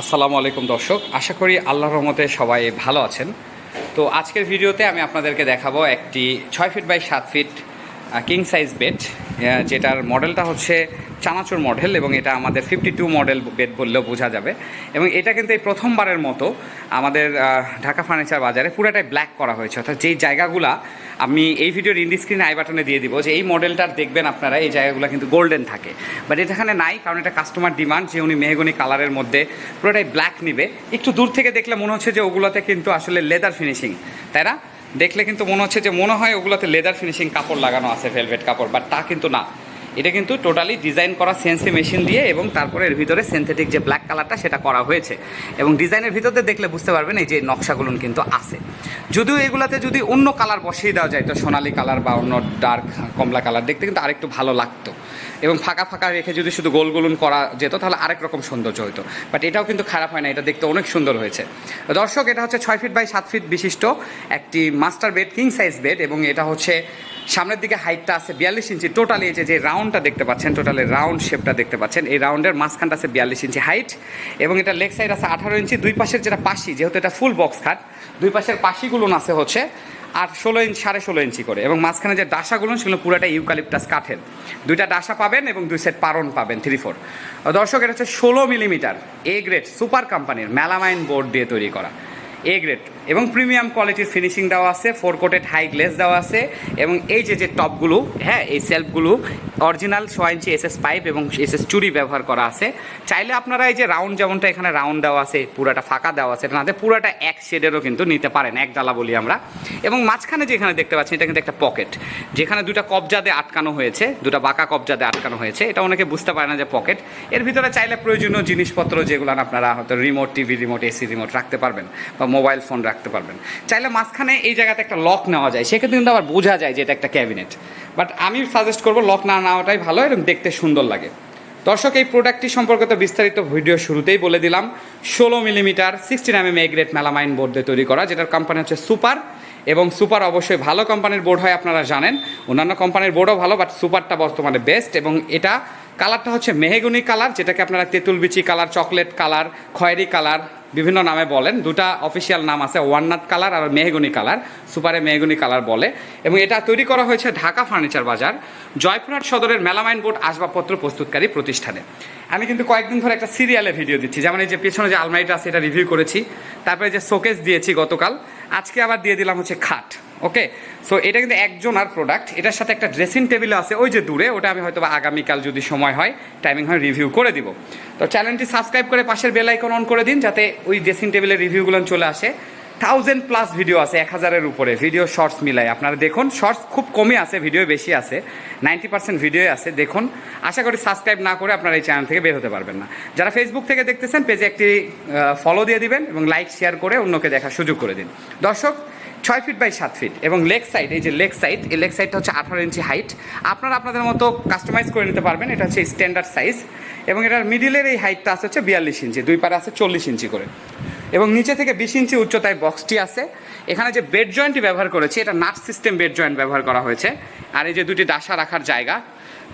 আসসালামু আলাইকুম দর্শক, আশা করি আল্লাহ রহমতে সবাই ভালো আছেন। তো আজকের ভিডিওতে আমি আপনাদেরকে দেখাবো একটি ছয় ফিট বাই সাত ফিট কিং সাইজ বেড যেটার মডেলটা হচ্ছে চানাচুর মডেল এবং এটা আমাদের ফিফটি টু মডেল বেড বললেও বোঝা যাবে। এবং এটা কিন্তু এই প্রথমবারের মতো আমাদের ঢাকা ফার্নিচার বাজারে পুরোটাই ব্ল্যাক করা হয়েছে। অর্থাৎ যেই জায়গাগুলা আমি এই ভিডিওর ইন্ডি স্ক্রিনে আই বাটনে দিয়ে দিব যে এই মডেলটার দেখবেন আপনারা, এই জায়গাগুলো কিন্তু গোল্ডেন থাকে। বাট এখানে নাই, কারণ এটা কাস্টমার ডিমান্ড যে উনি মেহগনি কালারের মধ্যে পুরোটাই ব্ল্যাক নিবে। একটু দূর থেকে দেখলে মনে হচ্ছে যে ওগুলোতে কিন্তু আসলে লেদার ফিনিশিং তাই না? দেখলে কিন্তু মনে হচ্ছে যে মনে হয় ওগুলোতে লেদার ফিনিশিং কাপড় লাগানো আছে ভেলভেট কাপড় বাট তা কিন্তু না। এটা কিন্তু টোটালি ডিজাইন করা সেন্সি মেশিন দিয়ে এবং তারপরে এর ভিতরে সিনথেটিক যে ব্ল্যাক কালারটা সেটা করা হয়েছে। এবং ডিজাইনের ভিতরে দেখলে বুঝতে পারবেন এই যে নকশাগুলো কিন্তু আছে। যদিও এগুলাতে যদি অন্য কালার বসিয়ে দেওয়া যায়, তো সোনালি কালার বা অন্য ডার্ক কমলা কালার দেখতে কিন্তু আরেকটু ভালো লাগতো। এবং ফাঁকা ফাঁকা রেখে যদি শুধু গোল গোলুন করা যেত, তাহলে আরেক রকম সৌন্দর্য হতো বাট এটাও কিন্তু খারাপ হয় না, এটা দেখতে অনেক সুন্দর হয়েছে। দর্শক, এটা হচ্ছে ছয় ফিট বাই সাত ফিট বিশিষ্ট একটি master bed king size bed এবং এটা হচ্ছে সামনের দিকে হাইটটা আছে বিয়াল্লিশ ইঞ্চি। টোটালি এই যে রাউন্ডটা দেখতে পাচ্ছেন টোটালি রাউন্ড শেপটা দেখতে পাচ্ছেন, এই রাউন্ডের মাঝখানটা আছে বিয়াল্লিশ ইঞ্চি হাইট এবং এটা লেগ সাইড আছে আঠারো ইঞ্চি। দুই পাশের যেটা পাশি, যেহেতু এটা ফুল বক্স খাট, দুই পাশের পাশিগুলো আছে হচ্ছে আর ষোলো ইঞ্চ, সাড়ে ষোলো ইঞ্চি করে। এবং মাঝখানে যে ডাসাগুলো সেগুলো পুরোটা ইউকালিপটাস কাঠের। দুইটা ডাসা পাবেন এবং দুই সেট পারন পাবেন থ্রি ফোর দর্শক, এটা হচ্ছে ষোলো মিলিমিটার এ গ্রেড সুপার কোম্পানির মেলামাইন বোর্ড দিয়ে তৈরি করা। এ গ্রেড এবং প্রিমিয়াম কোয়ালিটির ফিনিশিং দেওয়া আছে ফোর কোটেড হাই গ্লেস দেওয়া আছে, এবং এই যে যে টপগুলো হ্যাঁ এই সেলফগুলো অরিজিনাল ছয় ইঞ্চি এসএস পাইপ এবং এসএস চুরি ব্যবহার করা আছে। চাইলে আপনারা এই যে রাউন্ড যেমনটা এখানে রাউন্ড দেওয়া আছে, পুরাটা ফাঁকা দেওয়া আছে এটা না দিয়ে পুরাটা এক শেডেরও কিন্তু নিতে পারেন, এক ডালা বলি আমরা। এবং মাঝখানে যেখানে দেখতে পাচ্ছেন, এটা কিন্তু একটা পকেট যেখানে দুটা কবজাতে আটকানো হয়েছে, দুটা বাঁকা কবজাতে আটকানো হয়েছে, এটা অনেকে বুঝতে পারে না যে পকেট এর ভিতরে চাইলে প্রয়োজনীয় জিনিসপত্র যেগুলো আপনারা হয়তো remote TV remote AC remote রাখতে পারবেন, বা মোবাইল ফোন রাখতে পারবেন। চাইলে মাঝখানে এই জায়গাতে একটা লক নেওয়া যায়, সেক্ষেত্রে কিন্তু আবার বোঝা যায় যে এটা একটা ক্যাবিনেট। বাট আমি সাজেস্ট করব লক না নেওয়াটাই ভালো এবং দেখতে সুন্দর লাগে। দর্শক, এই প্রোডাক্টটি সম্পর্কিত বিস্তারিত ভিডিও শুরুতেই বলে দিলাম। ষোলো millimetre sixteen M M A grade melamine board দিয়ে তৈরি করা, যেটার কোম্পানি হচ্ছে সুপার এবং সুপার অবশ্যই ভালো কোম্পানির বোর্ড হয়, আপনারা জানেন। অন্যান্য কোম্পানির বোর্ডও ভালো বাট সুপারটা বর্তমানে বেস্ট এবং এটা কালারটা হচ্ছে মেহেগুনি কালার যেটাকে আপনারা তেঁতুল বিচি কালার চকলেট কালার খয়েরি কালার বিভিন্ন নামে বলেন। দুটা অফিসিয়াল নাম আছে ওয়ারনাথ কালার আর মেহগুনি কালার। সুপারে মেহগুনি কালার বলে। এবং এটা তৈরি করা হয়েছে ঢাকা ফার্নিচার বাজার, জয়পুরহাট সদরের মেলামাইন বোর্ড আসবাবপত্র প্রস্তুতকারী প্রতিষ্ঠানে। আমি কিন্তু কয়েকদিন ধরে একটা সিরিয়ালে ভিডিও দিচ্ছি। যেমন এই যে পেছনে যে আলমারিটা আছে, এটা রিভিউ করেছি। তারপরে যে শোকেস দিয়েছি গতকাল। আজকে আবার দিয়ে দিলাম হচ্ছে খাট। ওকে সো এটা কিন্তু একজনার প্রোডাক্ট এটার সাথে একটা ড্রেসিং টেবিল আছে, ওই যে দূরে, ওটা আমি হয়তো আগামীকাল যদি সময় হয় টাইমিং হয় রিভিউ করে দিব। তো চ্যানেলটি সাবস্ক্রাইব করে পাশের বেল আইকন অন করে দিন, যাতে ওই ড্রেসিং টেবিলের রিভিউগুলো চলে আসে। থাউজেন্ড প্লাস ভিডিও আছে, এক হাজারের উপরে। ভিডিও শর্টস মিলাই। আপনারা দেখুন শর্টস খুব কমই আছে ভিডিও বেশি আছে। নাইনটি পার্সেন্ট ভিডিও আছে, দেখুন। আশা করি সাবস্ক্রাইব না করে আপনারা এই চ্যানেল থেকে বের হতে পারবেন না। যারা ফেসবুক থেকে দেখতেছেন পেজে একটি ফলো দিয়ে দিবেন এবং লাইক শেয়ার করে অন্যকে দেখার সুযোগ করে দিন। দর্শক ছয় ফিট বাই সাত ফিট এবং লেগ সাইড এই যে লেগ সাইড এই লেগ সাইডটা হচ্ছে আঠারো ইঞ্চি হাইট আপনারা আপনাদের মতো কাস্টমাইজ করে নিতে পারবেন, এটা হচ্ছে স্ট্যান্ডার্ড সাইজ এবং এটার মিডিলের এই হাইটটা আছে হচ্ছে বিয়াল্লিশ ইঞ্চি দুই পারে আছে চল্লিশ ইঞ্চি করে। এবং নিচে থেকে বিশ ইঞ্চি উচ্চতায় বক্সটি আছে। এখানে যে বেড জয়েন্টটি ব্যবহার করেছি, এটা নাট সিস্টেম বেড জয়েন্ট ব্যবহার করা হয়েছে। আর এই যে দুটি ডাসা রাখার জায়গা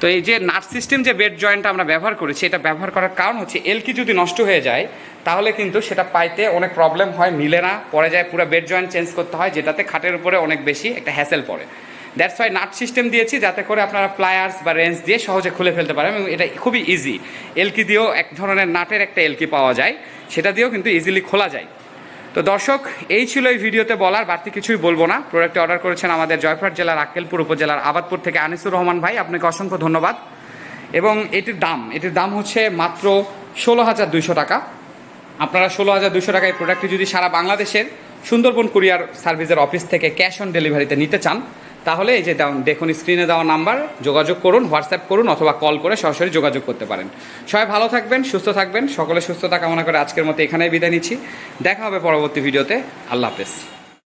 তো এই যে নাট সিস্টেম যে বেড জয়েন্টটা আমরা ব্যবহার করেছি, এটা ব্যবহার করার কারণ হচ্ছে এলকি যদি নষ্ট হয়ে যায়, তাহলে কিন্তু সেটা পাইতে অনেক প্রবলেম হয়, মিলে না। পরে যায় পুরো বেড জয়েন্ট চেঞ্জ করতে হয়, যেটাতে খাটের উপরে অনেক বেশি একটা হ্যাসেল পড়ে। দ্যাটস ওয়াই নাট সিস্টেম দিয়েছি, যাতে করে আপনারা প্লায়ার্স বা রেঞ্জ দিয়ে সহজে খুলে ফেলতে পারেন এবং এটা খুবই ইজি এলকি দিয়েও এক ধরনের নাটের একটা এলকি পাওয়া যায়, সেটা দিয়েও কিন্তু ইজিলি খোলা যায়। তো দর্শক, এই ছিল এই ভিডিওতে বলার, বাড়তি কিছুই বলব না। প্রোডাক্টটি অর্ডার করেছেন আমাদের জয়পুরহাট জেলার আক্কেলপুর উপজেলার আবাদপুর থেকে আনিসুর রহমান ভাই। আপনাকে অসংখ্য ধন্যবাদ। এবং এটির দাম এটির দাম হচ্ছে মাত্র ষোলো হাজার দুইশো টাকা। আপনারা ষোলো হাজার দুশো টাকায় প্রোডাক্টটি যদি সারা বাংলাদেশের সুন্দরবন কুরিয়ার সার্ভিসের অফিস থেকে ক্যাশ অন ডেলিভারিতে নিতে চান তাহলে এই যে দেখুন স্ক্রিনে দেওয়া নাম্বার যোগাযোগ করুন হোয়াটসঅ্যাপ করুন অথবা কল করে সরাসরি যোগাযোগ করতে পারেন। সবাই ভালো থাকবেন, সুস্থ থাকবেন সকলে সুস্থতা কামনা করে আজকের মতো এখানেই বিদায় নিচ্ছি। দেখা হবে পরবর্তী ভিডিওতে। আল্লাহ হাফেজ।